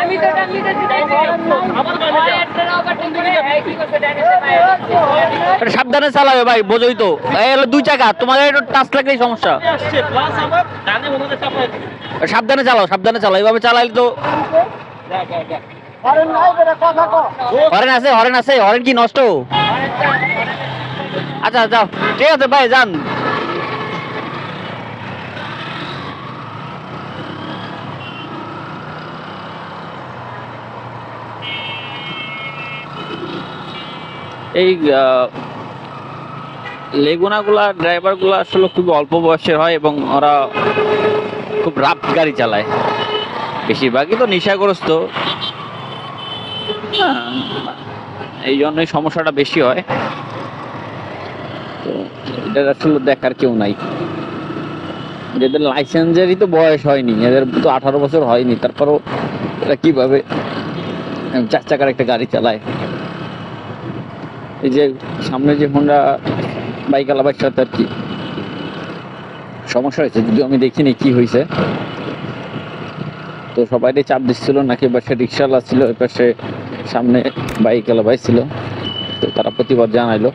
আমি তো সাবধানে চালাবে ভাই, বোঝোই তো। দুই চাকা, তোমাদের একটু টাচ লাগলেই সমস্যা। সাবধানে চালাও সাবধানে চালাও, এইভাবে চালাইলে তো হরেন আছে হরেন আছে হরেন কি নষ্ট? আচ্ছা যাও ঠিক আছে ভাই যান। এই লেগুনাগুলা ড্রাইভারগুলো আসলে খুব অল্প বয়সের হয় এবং ওরা খুব রাফ গাড়ি চালায়। বেশিরভাগই তো নেশাগ্রস্ত। এই জন্যই সমস্যাটা বেশি হয়। তো এটা আসলে দেখার কেউ নাই। এদের লাইসেন্সেরই তো বয়স হয়নি, এদের তো আঠারো বছর হয়নি, তারপরও এরা কীভাবে চার চাকার একটা গাড়ি চালায়? এই যে সামনে যে হোন্ডা বাইক আলাবার সাথে আর কি সমস্যা হয়েছে, যদিও আমি দেখিনি কি হয়েছে। তো সবাই চাপ দিচ্ছিল নাকি পাশে রিক্সাওয়ালা ছিল ওই পাশে সামনে বাইকওয়ালা বাইক ছিল। তো তারা প্রতিবাদ জানাইলো।